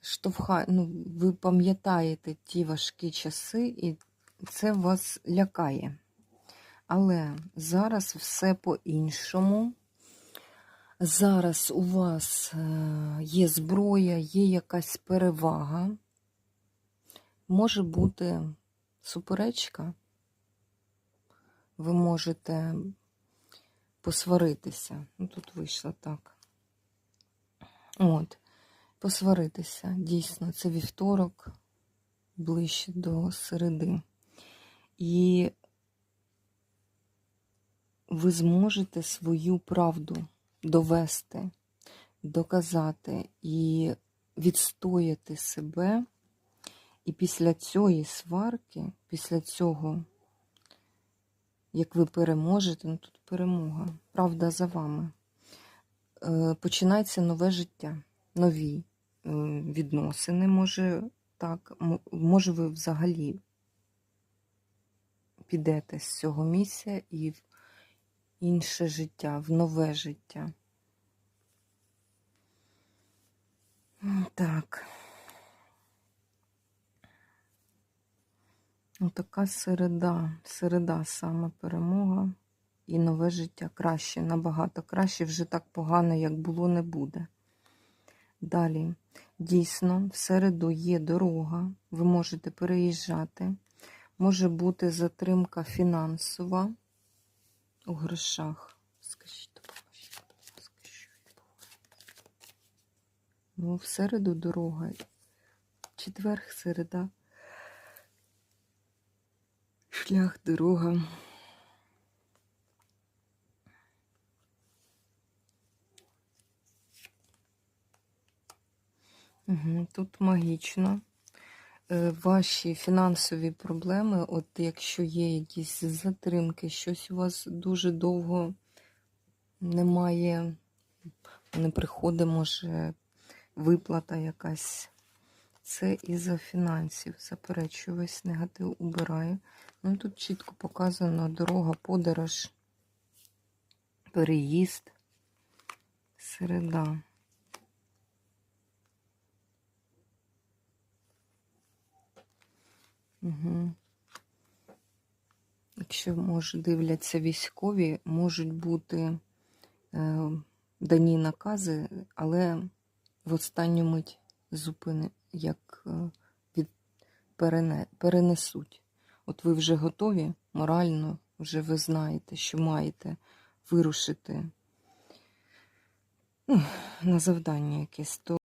штовхає, ну, ви пам'ятаєте ті важкі часи, і це вас лякає. Але зараз все по-іншому. Зараз у вас е, є зброя, є якась перевага. Може бути суперечка. Ви можете посваритися. Ну, тут вийшло так. От, посваритися. Дійсно, це вівторок ближче до середи. І ви зможете свою правду довести, доказати і відстояти себе. І після цієї сварки, після цього, як ви переможете, ну тут перемога, правда за вами, починається нове життя, нові е, відносини. Може, так, може, ви взагалі підете з цього місця і в інше життя, в нове життя. Так. Ну, така середа, середа саме перемога і нове життя краще, набагато краще, вже так погано, як було, не буде. Далі, дійсно, в середу є дорога, ви можете переїжджати, може бути затримка фінансова у грошах. Скажіть, будь ласка? Ну, в середу дорога, четверг, середа. Шлях, дорога. Тут магічно. Е, Ваші фінансові проблеми, от якщо є якісь затримки, щось у вас дуже довго немає, не приходить, може, виплата якась. Це із-за фінансів. Заперечую, весь негатив убираю. Ну, тут чітко показано дорога, подорож, переїзд, середа. Угу. Якщо, може, дивляться військові, можуть бути е, дані накази, але в останню мить зупини, як е, від, перене, перенесуть. От ви вже готові морально, вже ви знаєте, що маєте вирушити ну, на завдання якесь. то